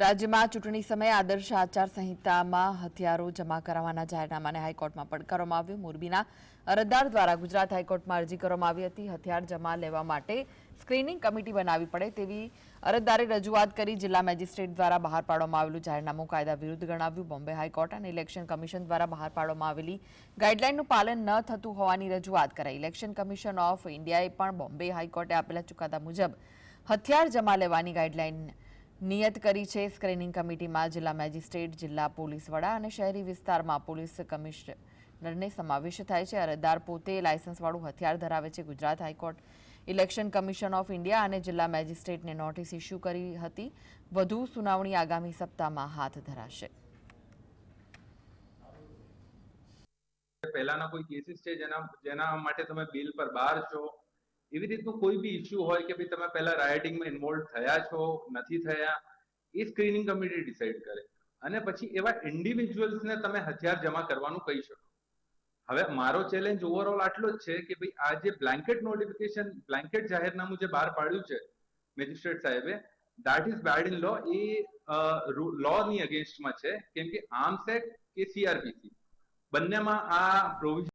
રાજ્યમાં ચૂંટણી સમયે આદર્શ આચાર સંહિતામાં હથિયારો જમા કરાવવાના જાહેરનામાને હાઈકોર્ટમાં પડકારવામાં આવ્યું. મોરબીના અરજદાર દ્વારા ગુજરાત હાઈકોર્ટમાં અરજી કરવામાં આવી હતી. હથિયાર જમા લેવા માટે સ્ક્રીનિંગ કમિટી બનાવવી પડે તેવી અરજદારે રજૂઆત કરી. જિલ્લા મેજિસ્ટ્રેટ દ્વારા બહાર પાડવામાં આવેલું જાહેરનામું કાયદા વિરુદ્ધ ગણાવ્યું. બોમ્બે હાઈકોર્ટ અને ઇલેક્શન કમિશન દ્વારા બહાર પાડવામાં આવેલી ગાઈડલાઇનનું પાલન ન થતું હોવાની રજૂઆત કરાઈ. ઇલેક્શન કમિશન ઓફ ઇન્ડિયાએ પણ બોમ્બે હાઈકોર્ટે આપેલા ચુકાદા મુજબ હથિયાર જમા લેવાની ગાઈડલાઈન નિયત કરી છે સ્ક્રીનિંગ કમિટીમાં જિલ્લા મેજિસ્ટ્રેટ, જિલ્લા પોલીસ વડા અને શહેરી વિસ્તારમાં પોલીસ કમિશનરને સમાવેશ થાય છે. અરજદાર પોતે લાયસન્સવાળું હથિયાર ધરાવે છે. Gujarat high court, election commission of India અને જિલ્લા મેજિસ્ટ્રેટને નોટિસ ઇસ્યુ કરી હતી. વધુ સુનાવણી આગામી સપ્તાહમાં હાથ ધરાશે. પહેલાના કોઈ કેસીસ છે જેના જેના માટે તમે બિલ પર બહાર છો? એવી રીતનું કોઈ બી ઇસ્યુ હોય કે ભાઈ તમે પહેલા રાયટિંગમાં ઇન્વોલ્વ થયા છો, નથી થયા, એ સ્ક્રીનિંગ કમિટી ડિસાઈડ કરે. અને પછી એવા ઇન્ડિવિજ્યુઅલ્સને તમે હથિયાર જમા કરવાનું કહી શકો. હવે મારો ચેલેન્જ ઓવરઓલ આટલો જ છે કે ભાઈ આ જે બ્લેન્કેટ નોટિફિકેશન બ્લેન્કેટ જાહેરનામું જે બહાર પાડ્યું છે મેજિસ્ટ્રેટ સાહેબે that is bad in law a law ની અગેન્સ્ટમાં છે. કેમ કે આર્મ્સ એક્ટ કે સીઆરપીસી બંનેમાં આ પ્રોવિઝન